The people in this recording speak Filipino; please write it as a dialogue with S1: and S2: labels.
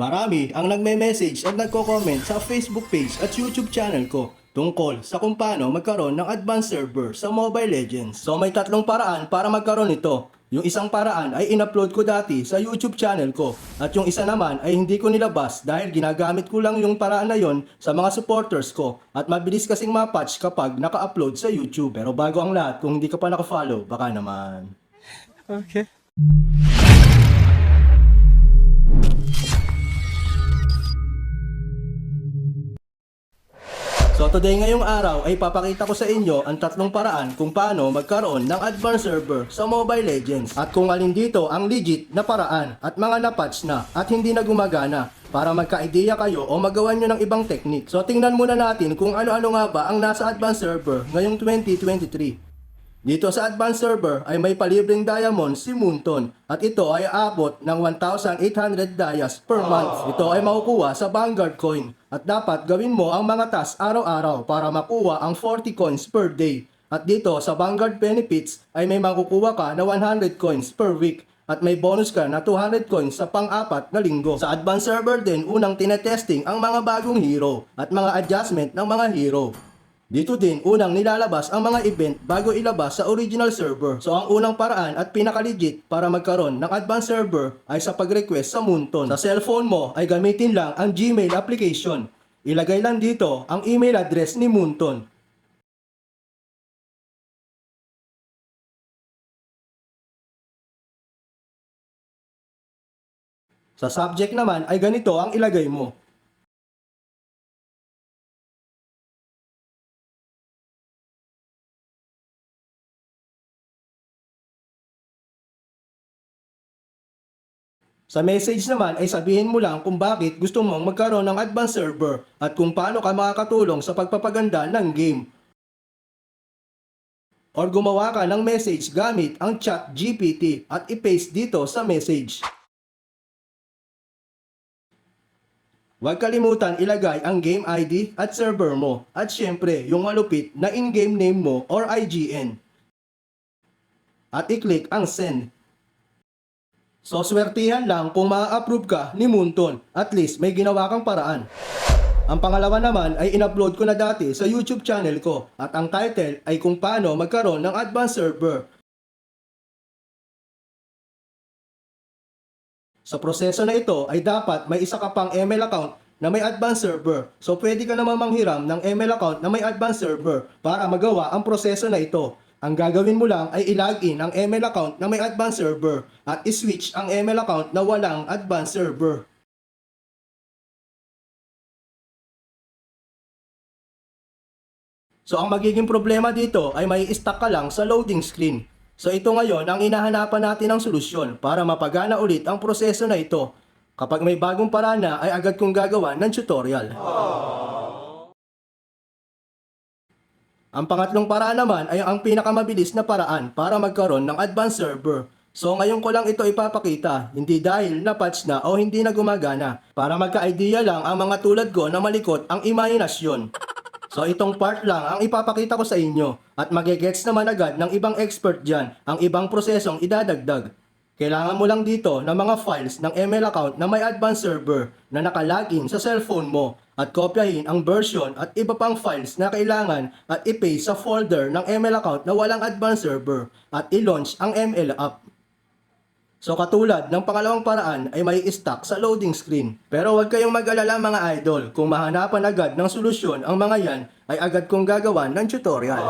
S1: Marami ang nagme-message at nagko-comment sa Facebook page at YouTube channel ko tungkol sa kung paano magkaroon ng advanced server sa Mobile Legends. So may tatlong paraan para magkaroon nito. Yung isang paraan ay in-upload ko dati sa YouTube channel ko at yung isa naman ay hindi ko nilabas dahil ginagamit ko lang yung paraan na yon sa mga supporters ko at mabilis kasing mapatch kapag naka-upload sa YouTube. Pero bago ang lahat, kung hindi ka pa naka-follow, baka naman.
S2: Okay.
S1: So today ngayong araw ay papakita ko sa inyo ang tatlong paraan kung paano magkaroon ng advanced server sa Mobile Legends at kung alin dito ang legit na paraan at mga napatch na at hindi na gumagana para magka-ideya kayo o magawa nyo ng ibang technique. So tingnan muna natin kung ano-ano nga ba ang nasa advanced server ngayong 2023. Dito sa advanced server ay may palibreng diamond si Moonton at ito ay aabot ng 1,800 dias per month. Ito ay makukuha sa Vanguard coin at dapat gawin mo ang mga tasks araw-araw para makuha ang 40 coins per day. At dito sa Vanguard benefits ay may makukuha ka na 100 coins per week at may bonus ka na 200 coins sa pang-apat na linggo. Sa advanced server din, unang tinetesting ang mga bagong hero at mga adjustment ng mga hero. Dito din, unang nilalabas ang mga event bago ilabas sa original server. So ang unang paraan at pinaka-legit para magkaroon ng advanced server ay sa pag-request sa Moonton. Sa cellphone mo ay gamitin lang ang Gmail application. Ilagay lang dito ang email address ni Moonton. Sa subject naman ay ganito ang ilagay mo. Sa message naman ay sabihin mo lang kung bakit gusto mong magkaroon ng advanced server at kung paano ka makakatulong sa pagpapaganda ng game. Or gumawa ka ng message gamit ang chat GPT at i-paste dito sa message. Huwag kalimutan ilagay ang game ID at server mo at syempre yung malupit na in-game name mo or IGN. At i-click ang send. So swertihan lang kung ma-approve ka ni Moonton. At least may ginawa kang paraan. Ang pangalawa naman ay in-upload ko na dati sa YouTube channel ko at ang title ay kung paano magkaroon ng advanced server. Sa proseso na ito ay dapat may isa ka pang email account na may advanced server. So pwede ka naman manghiram ng email account na may advanced server para magawa ang proseso na ito. Ang gagawin mo lang ay ilagin ang email account na may advanced server at iswitch ang email account na walang advanced server. So ang magiging problema dito ay may stuck ka lang sa loading screen. So ito ngayon ang inahanapan natin ng solusyon para mapagana ulit ang proseso na ito. Kapag may bagong paraan na ay agad kong gagawa ng tutorial. Ang pangatlong paraan naman ay ang pinakamabilis na paraan para magkaroon ng advanced server. So ngayon ko lang ito ipapakita, hindi dahil na-patch na o hindi na gumagana. Para magka-idea lang ang mga tulad ko na malikot ang imahinasyon. So itong part lang ang ipapakita ko sa inyo at magigets naman agad ng ibang expert dyan ang ibang prosesong idadagdag. Kailangan mo lang dito ng mga files ng email account na may advanced server na nakalagin sa cellphone mo at kopyahin ang version at iba pang files na kailangan at i-paste sa folder ng email account na walang advanced server at i-launch ang ML app. So katulad ng pangalawang paraan ay may stuck sa loading screen. Pero huwag kayong mag-alala mga idol, kung mahanapan agad ng solusyon ang mga yan ay agad kong gagawan ng tutorial.